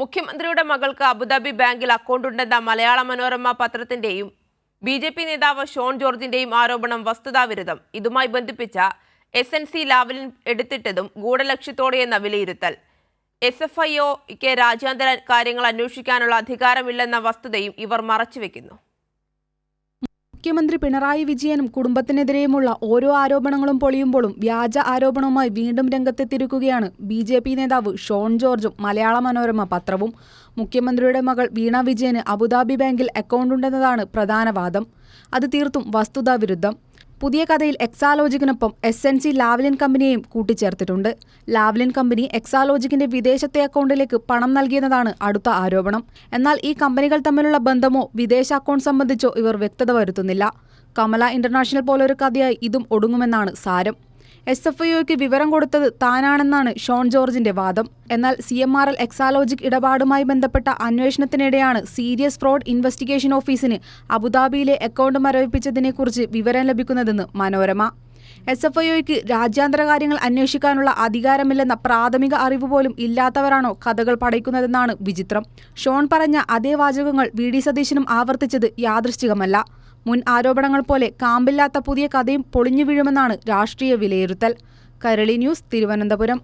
മുഖ്യമന്ത്രിയുടെ മകൾക്ക് അബുദാബി ബാങ്കിൽ അക്കൗണ്ടുണ്ടെന്ന മലയാള മനോരമ പത്രത്തിന്റെയും ബി ജെ പി നേതാവ് ഷോൺ ജോർജിന്റെയും ആരോപണം വസ്തുതാവിരുദ്ധം ഇതുമായി ബന്ധിപ്പിച്ച എസ് എൻ സി ലാവലിൻ എടുത്തിട്ടതും ഗൂഢലക്ഷ്യത്തോടെയെന്ന വിലയിരുത്തൽ. എസ് എഫ് ഐ ഒക്ക് രാജ്യാന്തര കാര്യങ്ങൾ അന്വേഷിക്കാനുള്ള അധികാരമില്ലെന്ന വസ്തുതയും ഇവർ മറച്ചുവെക്കുന്നു. മുഖ്യമന്ത്രി പിണറായി വിജയനും കുടുംബത്തിനെതിരെയുമുള്ള ഓരോ ആരോപണങ്ങളും പൊളിയുമ്പോഴും വ്യാജ ആരോപണവുമായി വീണ്ടും രംഗത്തെത്തിരിക്കുകയാണ് ബി ജെ പി നേതാവ് ഷോൺ ജോർജും മലയാള മനോരമ പത്രവും. മുഖ്യമന്ത്രിയുടെ മകൾ വീണ വിജയന് അബുദാബി ബാങ്കിൽ അക്കൗണ്ടുണ്ടെന്നതാണ് പ്രധാന വാദം. അത് തീർത്തും വസ്തുതാവിരുദ്ധം. പുതിയ കഥയിൽ എക്സാലോജിക്കിനൊപ്പം എസ് എൻ സി ലാവ്ലിൻ കമ്പനിയെയും കൂട്ടിച്ചേർത്തിട്ടുണ്ട്. ലാവ്ലിൻ കമ്പനി എക്സാലോജിക്കിന്റെ വിദേശത്തെ അക്കൗണ്ടിലേക്ക് പണം നൽകിയെന്നതാണ് അടുത്ത ആരോപണം. എന്നാൽ ഈ കമ്പനികൾ തമ്മിലുള്ള ബന്ധമോ വിദേശ അക്കൗണ്ട് സംബന്ധിച്ചോ ഇവർ വ്യക്തത വരുത്തുന്നില്ല. കമല ഇന്റർനാഷണൽ പോലൊരു കഥയായി ഇതും ഒടുങ്ങുമെന്നാണ് സാരം. എസ് എഫ് ഐഒക്ക് വിവരം കൊടുത്തത് താനാണെന്നാണ് ഷോൺ ജോർജിന്റെ വാദം. എന്നാൽ C M R L Exalogic ഇടപാടുമായി ബന്ധപ്പെട്ട അന്വേഷണത്തിനിടെയാണ് സീരിയസ് ഫ്രോഡ് ഇൻവെസ്റ്റിഗേഷൻ ഓഫീസിന് അബുദാബിയിലെ അക്കൗണ്ട് മരവിപ്പിച്ചതിനെക്കുറിച്ച് വിവരം ലഭിക്കുന്നതെന്ന് മനോരമ. എസ് എഫ് ഐഒയ്ക്ക് രാജ്യാന്തര കാര്യങ്ങൾ അന്വേഷിക്കാനുള്ള അധികാരമില്ലെന്ന പ്രാഥമിക അറിവ് പോലും ഇല്ലാത്തവരാണോ കഥകൾ പടയ്ക്കുന്നതെന്നാണ് വിചിത്രം. ഷോൺ പറഞ്ഞ അതേ വാചകങ്ങൾ വി ഡി സതീശനും ആവർത്തിച്ചത് യാദൃശ്ചികമല്ല. മുൻ ആരോപണങ്ങൾ പോലെ കാമ്പില്ലാത്ത പുതിയ കഥയും പൊളിഞ്ഞു വീഴുമെന്നാണ് രാഷ്ട്രീയ വിലയിരുത്തൽ. കരളി ന്യൂസ് തിരുവനന്തപുരം.